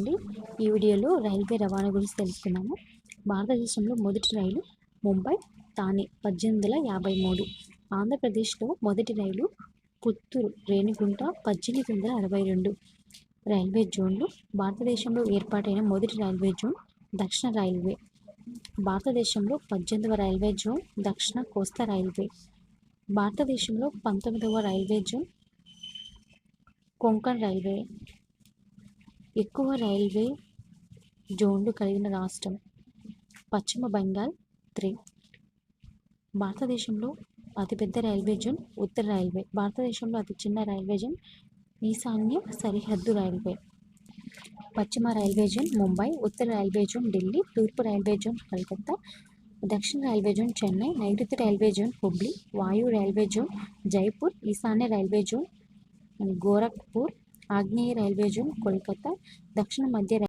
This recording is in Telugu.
అండి. ఈ వీడియోలో రైల్వే రవాణా గురించి తెలుసుకున్నాము భారతదేశంలో మొదటి రైలు ముంబై తానే పద్దెనిమిది వందల యాభై మూడు. ఆంధ్రప్రదేశ్లో మొదటి రైలు పుత్తూరు రేణిగుంట పద్దెనిమిది వందల అరవై రెండు. రైల్వే జోన్లు భారతదేశంలో ఏర్పాటైన మొదటి రైల్వే జోన్ దక్షిణ రైల్వే. భారతదేశంలో పద్దెనిమిదవ రైల్వే జోన్ దక్షిణ కోస్తా రైల్వే. భారతదేశంలో పంతొమ్మిదవ రైల్వే జోన్ కొంకణ్ రైల్వే. ఎక్కువ రైల్వే జోన్లు కలిగిన రాష్ట్రం పశ్చిమ బెంగాల్ త్రీ. భారతదేశంలో అతిపెద్ద రైల్వే జోన్ ఉత్తర రైల్వే. భారతదేశంలో అతి చిన్న రైల్వే జోన్ ఈశాన్య సరిహద్దు రైల్వే. పశ్చిమ రైల్వే జోన్ ముంబై ఉత్తర రైల్వే జోన్ ఢిల్లీ తూర్పు రైల్వే జోన్ కలకత్తా దక్షిణ రైల్వే జోన్ చెన్నై నైరుతి రైల్వే జోన్ హుబ్లీ వాయు రైల్వే జోన్ జైపూర్ ఈశాన్య రైల్వే జోన్ గోరఖ్పూర్ ఆగ్నేయ రైల్వే జోన్ కోల్కతా దక్షిణ మధ్య